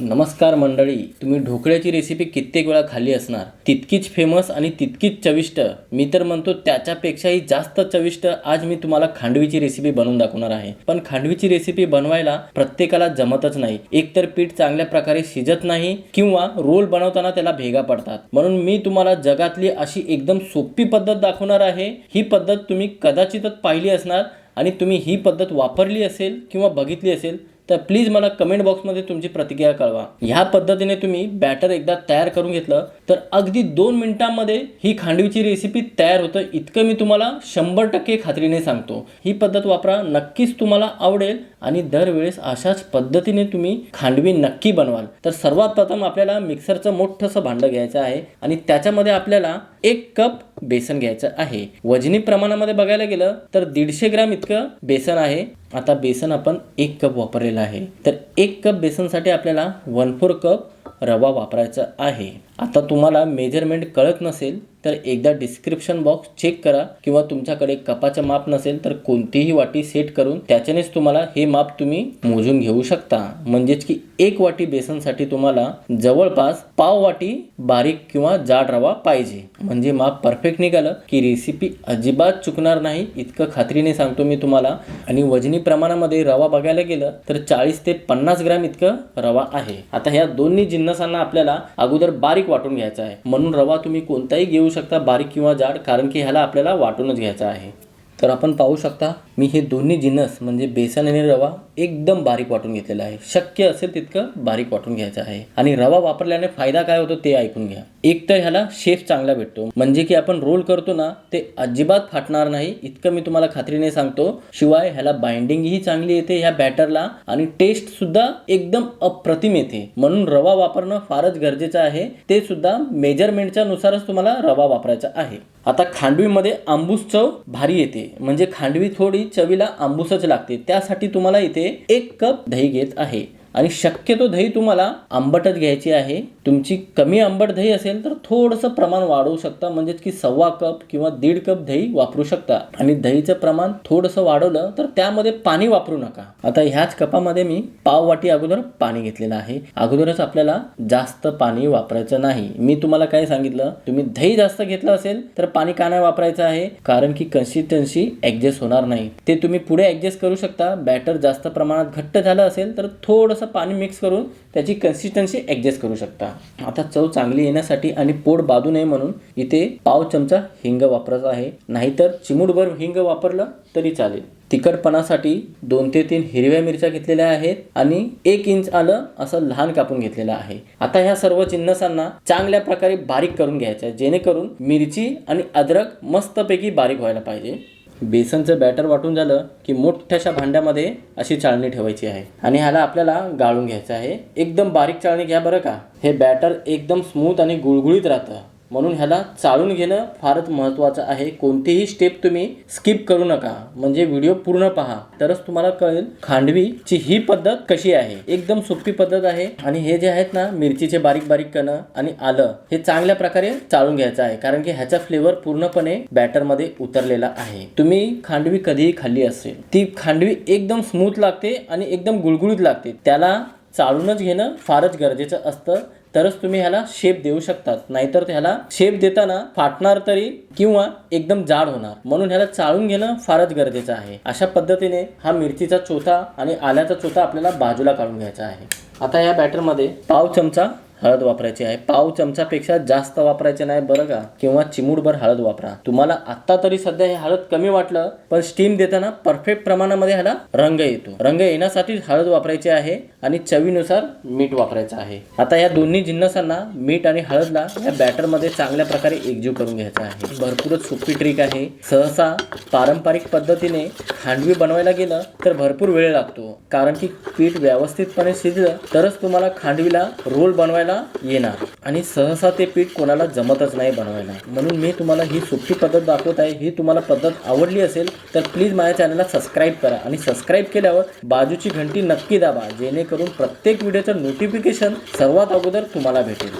नमस्कार मंडळी तुम्ही ढोकळ्याची रेसिपी कित्येक वेळा खाल्ली असणार. तितकीच फेमस आणि तितकीच चविष्ट. मी तर म्हणतो त्याच्यापेक्षाही जास्त चविष्ट आज मी तुम्हाला खांडवीची रेसिपी बनवून दाखवणार आहे. पण खांडवीची रेसिपी बनवायला प्रत्येकाला जमतच नाही. एकतर पीठ चांगल्या प्रकारे शिजत नाही किंवा रोल बनवताना त्याला भेगा पडतात. म्हणून मी तुम्हाला जगातली अशी एकदम सोपी पद्धत दाखवणार आहे. ही पद्धत तुम्ही कदाचितच पाहिली असणार आणि तुम्ही ही पद्धत वापरली असेल किंवा बघितली असेल तर प्लीज मला कमेंट बॉक्समध्ये तुमची प्रतिक्रिया कळवा. ह्या पद्धतीने तुम्ही बॅटर एकदा तयार करून घेतलं तर अगदी दोन मिनिटांमध्ये ही खांडवीची रेसिपी तयार होतं. इतकं मी तुम्हाला शंभर टक्के खात्रीने सांगतो. ही पद्धत वापरा नक्कीच तुम्हाला आवडेल आणि दरवेळेस अशाच पद्धतीने तुम्ही खांडवी नक्की बनवाल. तर सर्वात प्रथम आपल्याला मिक्सरचं मोठंसं भांडं घ्यायचं आहे आणि त्याच्यामध्ये आपल्याला एक कप बेसन घ्यायचं आहे. वजनी प्रमाणामध्ये बघायला गेलं तर दीडशे ग्रॅम इतकं बेसन आहे. आता बेसन आपण एक कप वापरलेलं आहे. तर एक कप बेसनसाठी आपल्याला वन फोर कप रवा वापरायचा आहे. आता तुम्हाला मेजरमेंट कळत नसेल तर एकदा डिस्क्रिप्शन बॉक्स चेक करा किंवा तुमच्याकडे कपाचं माप नसेल तर कोणतीही वाटी सेट करून त्याच्यानेच तुम्हाला हे माप तुम्ही मोजून घेऊ शकता. म्हणजेच की एक वाटी बेसनसाठी तुम्हाला जवळपास पाव वाटी बारीक किंवा जाड रवा पाहिजे. म्हणजे माप परफेक्ट निघालं की रेसिपी अजिबात चुकणार नाही इतकं खात्रीने सांगतो मी तुम्हाला. आणि वजनी प्रमाणामध्ये रवा बघायला गेलं तर चाळीस ते पन्नास ग्रॅम इतकं रवा आहे. आता ह्या दोन्ही जिन्नसांना आपल्याला अगोदर बारीक वाटून घ्यायचा आहे. म्हणून रवा तुम्ही कोणताही घेऊ शकता बारीक किंवा जाड कारण की ह्याला आपल्याला वाटूनच घ्यायचा आहे. तर आपण पाहू शकता मी हे दोन्ही जिन्नस म्हणजे बेसन आणि रवा एकदम बारीक वाटून घेतलेला आहे. शक्य असेल तितकं बारीक वाटून घ्यायचं आहे. आणि रवा वापरल्याने फायदा काय होतो ते ऐकून घ्या. एक तर ह्याला शेफ चांगला भेटतो. म्हणजे की आपण रोल करतो ना ते अजिबात फाटणार नाही. इतकं मी तुम्हाला खात्रीने सांगतो. शिवाय ह्याला बाइंडिंगही चांगली येते ह्या बॅटरला आणि टेस्ट सुद्धा एकदम अप्रतिम येते. म्हणून रवा वापरणं फारच गरजेचं आहे. ते सुद्धा मेजरमेंटच्या नुसारच तुम्हाला रवा वापरायचा आहे. आता खांडवीमध्ये आंबूस चव भारी येते. म्हणजे खांडवी थोडी चवीला आंबूसच लागते. त्यासाठी तुम्हाला इथे एक कप दही घेत आहे. आणि शक्यतो दही तुम्हाला आंबटच घ्यायची आहे. तुमची कमी आंबट दही असेल तर थोडंसं प्रमाण वाढवू शकता. म्हणजेच की सव्वा कप किंवा दीड कप दही वापरू शकता. आणि दहीचं प्रमाण थोडंसं वाढवलं तर त्यामध्ये पाणी वापरू नका. आता ह्याच कपामध्ये मी पाव वाटी अगोदर पाणी घेतलेलं आहे. अगोदरच आपल्याला जास्त पाणी वापरायचं नाही. मी तुम्हाला काय सांगितलं? तुम्ही दही जास्त घेतलं असेल तर पाणी का नाही वापरायचं आहे? कारण की कन्सिस्टन्सी ऍडजस्ट होणार नाही. ते तुम्ही पुढे ऍडजस्ट करू शकता. बॅटर जास्त प्रमाणात घट्ट झालं असेल तर थोडं थोडंसं पाणी मिक्स करून त्याची कन्सिस्टन्सी ॲडजस्ट करू शकता. आता चव चांगली येण्यासाठी आणि पोट बाधू नये म्हणून इथे पाव चमचा हिंग वापरायचा आहे. नाहीतर चिमूटभर हिंग वापरलं तरी चालेल. तिखटपणासाठी दोन ते तीन हिरव्या मिरच्या घेतलेल्या आहेत आणि एक इंच आलं असं लहान कापून घेतलेलं आहे. आता ह्या सर्व चिन्नसांना चांगल्या प्रकारे बारीक करून घ्यायचं आहे जेणेकरून मिरची आणि अद्रक मस्तपैकी बारीक व्हायला पाहिजे. बेसनचं बॅटर वाटून झालं की मोठ्याशा भांड्यामध्ये अशी चाळणी ठेवायची आहे. आणि ह्याला आपल्याला गाळून घ्यायचं आहे. एकदम बारीक चाळणी घ्या बरं का. हे बॅटर एकदम स्मूथ आणि गुळगुळीत राहतं. म्हणून ह्याला चाळून घेणं फारच महत्त्वाचं आहे. कोणतीही स्टेप तुम्ही स्किप करू नका. म्हणजे व्हिडिओ पूर्ण पहा. तरच तुम्हाला कळेल खांडवीची ही पद्धत कशी आहे. एकदम सोपी पद्धत आहे. आणि हे जे आहेत ना मिरचीचे बारीक बारीक कण आणि आलं हे चांगल्या प्रकारे चाळून घ्यायचं आहे. कारण की ह्याचा फ्लेवर पूर्णपणे बॅटरमध्ये उतरलेला आहे. तुम्ही खांडवी कधीही खाल्ली असेल ती खांडवी एकदम स्मूथ लागते आणि एकदम गुळगुळीत लागते. त्याला चाळूनच घेणं फारच गरजेचं असतं. तरच तुम्ही ह्याला शेप देऊ शकतात. नाहीतर ह्याला शेप देताना फाटणार तरी किंवा एकदम जाड होणार. म्हणून ह्याला चाळून घेणं फारच गरजेचं आहे. अशा पद्धतीने हा मिरचीचा चोथा आणि आल्याचा चोथा आपल्याला बाजूला काढून घ्यायचा आहे. आता या बॅटरमध्ये पाव चमचा हळद वापरायची आहे. पाव चमचापेक्षा जास्त वापरायचे नाही बरं का? किंवा चिमूटभर हळद वापरा. तुम्हाला आत्ता तरी सध्या हे हळद कमी वाटलं पण स्टीम देताना परफेक्ट प्रमाणामध्ये ह्याला रंग येतो. रंग येण्यासाठी हळद वापरायची आहे आणि चवीनुसार मीठ वापरायचं आहे. आता या दोन्ही जिन्नसांना मीठ आणि हळदला या बॅटरमध्ये चांगल्या प्रकारे एकजीव करून घ्यायचा आहे. भरपूरच सोपी ट्रिक आहे. सहसा पारंपरिक पद्धतीने खांडवी बनवायला गेलं तर भरपूर वेळ लागतो. कारण की पीठ व्यवस्थितपणे शिजलं तरच तुम्हाला खांडवीला रोल बनवायला येणार. आणि सहसा ते पीठ कोणाला जमतच नाही बनवायला. म्हणून मी तुम्हाला ही सोपी पद्धत दाखवत आहे. ही तुम्हाला पद्धत आवडली असेल तर प्लीज माझ्या चॅनलला सबस्क्राईब करा. आणि सबस्क्राईब केल्यावर बाजूची घंटी नक्की दाबा जेणेकरून प्रत्येक व्हिडिओचं नोटिफिकेशन सर्वात अगोदर तुम्हाला भेटेल.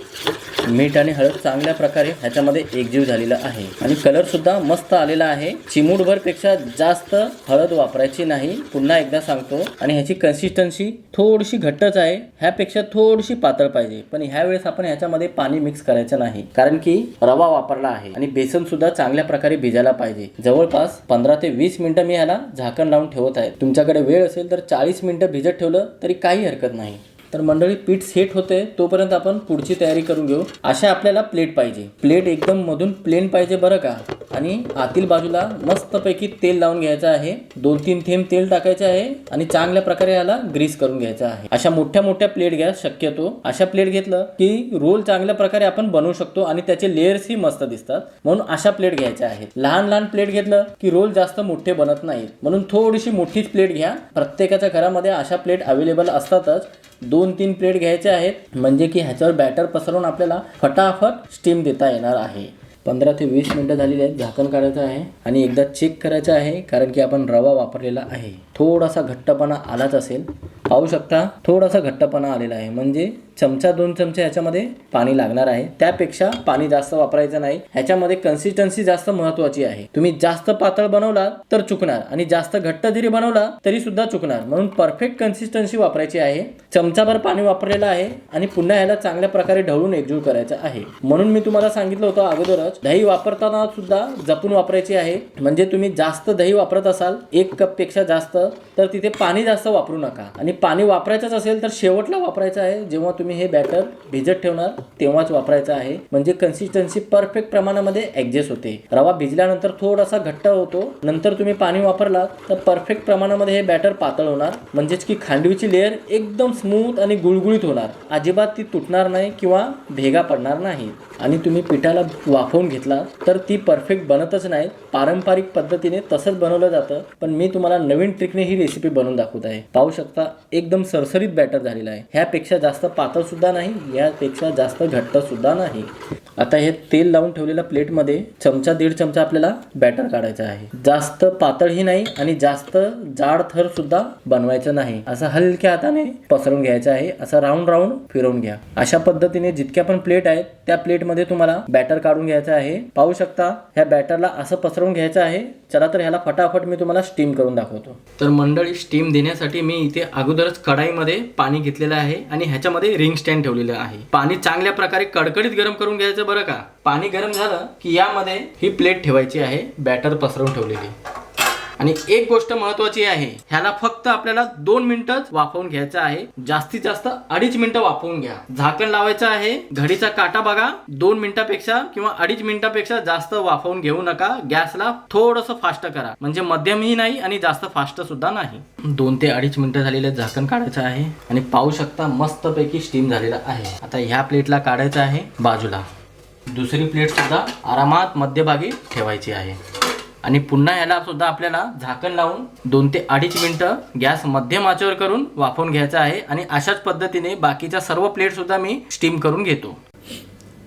मीठ आणि हळद चांगल्या प्रकारे ह्याच्यामध्ये एकजीव झालेला आहे. आणि कलर सुद्धा मस्त आलेला आहे. चिमूटभरपेक्षा जास्त हळद वापरायची नाही. पुन्हा एकदा सांगतो. आणि ह्याची कन्सिस्टन्सी थोडीशी घट्टच आहे. ह्यापेक्षा थोडीशी पातळ पाहिजे. पण ह्या वेळेस आपण ह्याच्यामध्ये पाणी मिक्स करायचं नाही. कारण की रवा वापरला आहे आणि बेसन सुद्धा चांगल्या प्रकारे भिजायला पाहिजे. जवळपास पंधरा ते वीस मिनिटं मी ह्याला झाकण लावून ठेवत आहे. तुमच्याकडे वेळ असेल तर चाळीस मिनिटं भिजत ठेवलं तरी काही हरकत नाही. तर मंडळी पीठ सेट होते तोपर्यंत आपण पुढची तयारी करून घेऊ. अशा आपल्याला प्लेट पाहिजे. प्लेट एकदम मधून प्लेन पाहिजे बरं का? आणि आतील बाजूला मस्तपैकी तेल लावून घ्यायचं आहे. दोन तीन थेंब तेल टाकायचे आहे आणि चांगल्या प्रकारे याला ग्रीस करून घ्यायचा आहे. अशा मोठ्या मोठ्या प्लेट घ्या शक्यतो. अशा प्लेट घेतलं की रोल चांगल्या प्रकारे आपण बनवू शकतो आणि त्याचे लेयर्सही मस्त दिसतात. म्हणून अशा प्लेट घ्यायच्या आहेत. लहान लहान प्लेट घेतलं की रोल जास्त मोठे बनत नाहीत. म्हणून थोडीशी मोठीच प्लेट घ्या. प्रत्येकाच्या घरामध्ये अशा प्लेट अवेलेबल असतातच. दोन तीन प्लेट घ्यायचे आहेत. म्हणजे की ह्याच्यावर बॅटर पसरवून आपल्याला फटाफट स्टीम देता येणार आहे. पंधरा ते वीस मिनटं झालेली आहेत. झाकण काढायचं आहे आणि एकदा चेक करायचं आहे कारण की आपण रवा वापरलेला आहे. थोडासा घट्टपणा आलाच असेल. पाहू शकता थोडासा घट्टपणा आलेला आहे. म्हणजे चमचा दोन चमचे ह्याच्यामध्ये पाणी लागणार आहे. त्यापेक्षा पाणी जास्त वापरायचं नाही. ह्याच्यामध्ये कन्सिस्टन्सी जास्त महत्वाची आहे. तुम्ही जास्त पातळ बनवला तर चुकणार आणि जास्त घट्ट जरी बनवला तरी सुद्धा चुकणार. म्हणून परफेक्ट कन्सिस्टन्सी वापरायची आहे. चमचाभर पाणी वापरलेलं आहे आणि पुन्हा ह्याला चांगल्या प्रकारे ढवळून एकजीव करायचं आहे. म्हणून मी तुम्हाला सांगितलं होतं अगोदरच दही वापरताना सुद्धा जपून वापरायची आहे. म्हणजे तुम्ही जास्त दही वापरत असाल एक कपपेक्षा जास्त तर तिथे पाणी जास्त वापरू नका. आणि पाणी वापरायचंच असेल तर शेवटला वापरायचं आहे. जेव्हा तुम्ही हे बॅटर भिजत ठेवणार तेव्हाच वापरायचं आहे. म्हणजे कन्सिस्टन्सी परफेक्ट प्रमाणामध्ये ऍडजस्ट होते. रवा भिजल्यानंतर थोडासा घट्ट होतो. नंतर तुम्ही पाणी वापरला तर परफेक्ट प्रमाणामध्ये हे बॅटर पातळ होणार. म्हणजेच की खांडवीची लेअर एकदम स्मूथ आणि गुळगुळीत होणार. अजिबात ती तुटणार नाही किंवा भेगा पडणार नाही. आणि तुम्ही पिठाला वाफवून घेतला तर ती परफेक्ट बनतच नाही. पारंपरिक पद्धतीने तसंच बनवलं जातं. पण मी तुम्हाला नवीन ट्रिकने ही रेसिपी बनवून दाखवत आहे. पाहू शकता एकदम सरसरीत बॅटर झालेला आहे. ह्यापेक्षा जास्त पातळ सुद्धा नाही यापेक्षा जास्त घट्ट सुद्धा नाही. आता हे तेल लावून ठेवलेल्या प्लेटमध्ये चमचा दीड चमचा आपल्याला बॅटर काढायचा आहे. जास्त पातळही नाही आणि जास्त जाड थर सुद्धा बनवायचं नाही. असं हलक्या हाताने पसरून घ्यायचं आहे. असं राऊंड राऊंड फिरवून घ्या. अशा पद्धतीने जितक्या पण प्लेट आहेत त्या प्लेटमध्ये तुम्हाला बॅटर काढून घ्यायचं आहे. पाहू शकता ह्या बॅटरला असं पसरवून घ्यायचं आहे. चला तर ह्याला फटाफट मी तुम्हाला स्टीम करून दाखवतो. तर मंडळी स्टीम देण्यासाठी मी इथे अगोदर अगोदरच कढाईमध्ये पाणी घेतलेलं आहे आणि ह्याच्यामध्ये रिंग स्टँड ठेवलेलं आहे. पाणी चांगल्या प्रकारे कडकडीत गरम करून घ्यायचं बरं का? पाणी गरम झालं की यामध्ये ही प्लेट ठेवायची आहे बॅटर पसरवून ठेवलेली. आणि एक गोष्ट महत्वाची आहे ह्याला फक्त आपल्याला दोन मिनिटच वाफवून घ्यायचं आहे. जास्तीत जास्त अडीच मिनिटं वाफवून घ्या. झाकण लावायचं आहे. घडीचा काटा बघा. दोन मिनिटापेक्षा किंवा अडीच मिनिटापेक्षा जास्त वाफवून घेऊ नका. गॅसला थोडस फास्ट करा. म्हणजे मध्यमही नाही आणि जास्त फास्ट सुद्धा नाही. दोन ते अडीच मिनिटं झालेले झाकण काढायचं आहे आणि पाहू शकता मस्तपैकी स्टीम झालेला आहे. आता ह्या प्लेटला काढायचं आहे बाजूला. दुसरी प्लेट सुद्धा आरामात मध्यभागी ठेवायची आहे. आणि पुन्हा याला सुद्धा आपल्याला झाकण लावून दोन ते अडीच मिनटं गॅस मध्यम आचेवर करून वाफवून घ्यायचा आहे. आणि अशाच पद्धतीने बाकीच्या सर्व प्लेट सुद्धा मी स्टीम करून घेतो.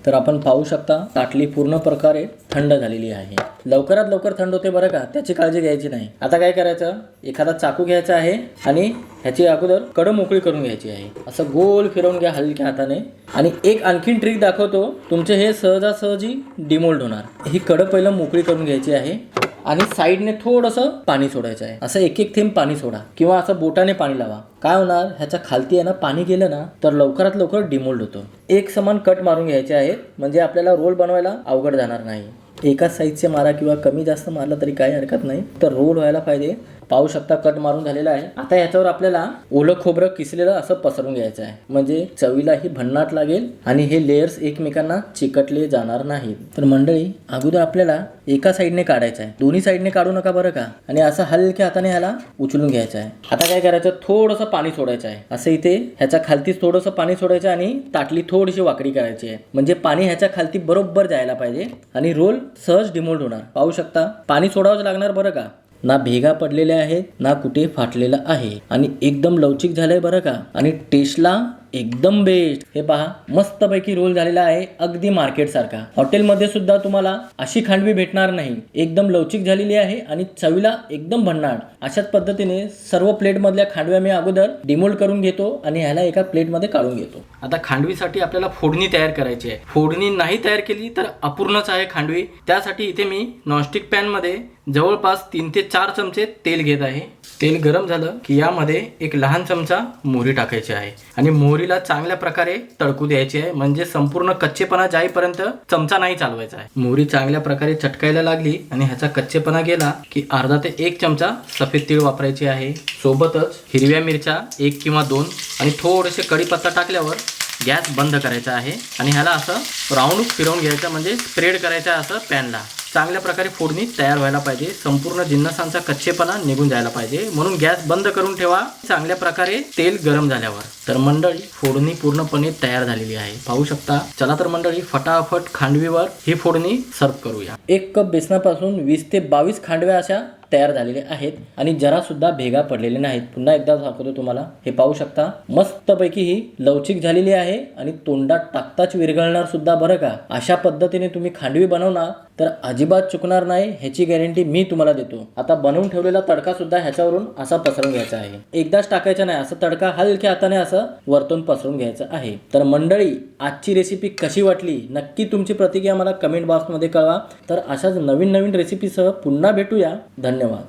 तर आपण पाहू शकता ताटली पूर्ण प्रकारे थंड झालेली आहे. लवकरात लवकर थंड होते बरं का? त्याची काळजी घ्यायची नाही. आता काय करायचं? एखादा चाकू घ्यायचा आहे आणि ह्याची अगोदर कडं मोकळी करून घ्यायची आहे. असं गोल फिरवून घ्या हलक्या हाताने. आणि एक आणखीन ट्रिक दाखवतो. तुमचे हे सहजासहजी डिमोल्ड होणार. ही कडं पहिलं मोकळी करून घ्यायची आहे. आणि साईडने थोडंसं पाणी सोडायचं आहे. असं एक एक थेंब पाणी सोडा किंवा असं बोटाने पाणी लावा. काय होणार? ह्याच्या खालती आहे ना पाणी गेलं ना तर लवकरात लवकर डिमोल्ड होतो. एक समान कट मारून घ्यायचे आहेत म्हणजे आपल्याला रोल बनवायला अवघड जाणार नाही. एकाच साईजचे मारा किंवा कमी जास्त मारला तरी काही हरकत नाही. तर रोल व्हायला पाहिजे. पाहू शकता कट मारून झालेला आहे. आता याच्यावर आपल्याला ओलं खोबरं किसलेलं असं पसरून घ्यायचं आहे. म्हणजे चवीलाही भन्नाट लागेल आणि हे लेयर्स एकमेकांना चिकटले जाणार नाहीत. तर मंडळी अगोदर आपल्याला एका साईडने काढायचं आहे. दोन्ही साईडने काढू नका बरं का? आणि असं हलक्या हाताने ह्याला उचलून घ्यायचं आहे. आता काय करायचं? थोडंसं पाणी सोडायचं आहे. असं इथे ह्याच्या खालतीच थोडंसं पाणी सोडायचं आणि ताटली थोडीशी वाकडी करायची आहे. म्हणजे पाणी ह्याच्या खालती बरोबर जायला पाहिजे आणि रोल सहज डिमोल्ड होणार. पाहू शकता? पाणी सोडावंच लागणार बरं का? ना भेगा पडलेल्या आहेत ना कुठे फाटलेला आहे. आणि एकदम लवचिक झालंय बरं का? आणि टेस्टला एकदम बेस्ट हे पहा मस्तपैकी रोल झालेला आहे अगदी मार्केटसारखा हॉटेलमध्ये सुद्धा तुम्हाला अशी खांडवी भेटणार नाही. एकदम लवचिक झालेली आहे आणि चवीला एकदम भन्नाट. अशाच पद्धतीने सर्व प्लेटमधल्या खांडव्या मी अगोदर डिमोल्ड करून घेतो आणि ह्याला एका प्लेटमध्ये काढून घेतो. आता खांडवीसाठी आपल्याला फोडणी तयार करायची आहे. फोडणी नाही तयार केली तर अपूर्णच आहे खांडवी. त्यासाठी इथे मी नॉनस्टिक पॅनमध्ये जवळपास तीन ते चार चमचे तेल घेत आहे. तेल गरम झालं की यामध्ये एक लहान चमचा मोहरी टाकायची आहे. आणि मोहरीला चांगल्या प्रकारे तडकू द्यायची आहे. म्हणजे संपूर्ण कच्चेपणा जाईपर्यंत चमचा नाही चालवायचा आहे. मोहरी चांगल्या प्रकारे चटकायला लागली आणि ह्याचा कच्चेपणा गेला की अर्धा ते एक चमचा सफेद तीळ वापरायची आहे. सोबतच हिरव्या मिरच्या एक किंवा दोन आणि थोडेसे कढीपत्ता टाकल्यावर गॅस बंद करायचा आहे. आणि ह्याला असं राऊंड फिरवून घ्यायचं म्हणजे स्प्रेड करायचं आहे असं पॅनला. चांगल्या प्रकारे फोडणी तयार व्हायला पाहिजे. संपूर्ण जिन्नसांचा कच्चेपणा निघून जायला पाहिजे. म्हणून गॅस बंद करून ठेवा. चांगल्या प्रकारे तेल गरम झाल्यावर. तर मंडळी फोडणी पूर्णपणे तयार झालेली आहे. पाहू शकता. चला तर मंडळी फटाफट खांडवीवर ही फोडणी सर्व करूया. एक कप बेसनापासून वीस ते बावीस खांडव्या अशा तयार झालेले आहेत आणि जरा सुद्धा भेगा पडलेले नाहीत. पुन्हा एकदा दाखवतो तुम्हाला. हे पाहू शकता. मस्तपैकी ही लवचिक झालेली आहे आणि तोंडात टाकताच विरघळणार सुद्धा बरं का? अशा पद्धतीने तुम्ही खांडवी बनवणार तर अजिबात चुकणार नाही ह्याची गॅरंटी मी तुम्हाला देतो. आता बनवून ठेवलेला तडका सुद्धा ह्याच्यावरून असा पसरून घ्यायचा आहे. एकदाच टाकायचा नाही असं तडका हलक्या हाताने असं वरतून पसरून घ्यायचं आहे. तर मंडळी आजची रेसिपी कशी वाटली? नक्की तुमची प्रतिक्रिया मला कमेंट बॉक्समध्ये कळवा. तर अशाच नवीन नवीन रेसिपीसह पुन्हा भेटूया. धन्यवाद.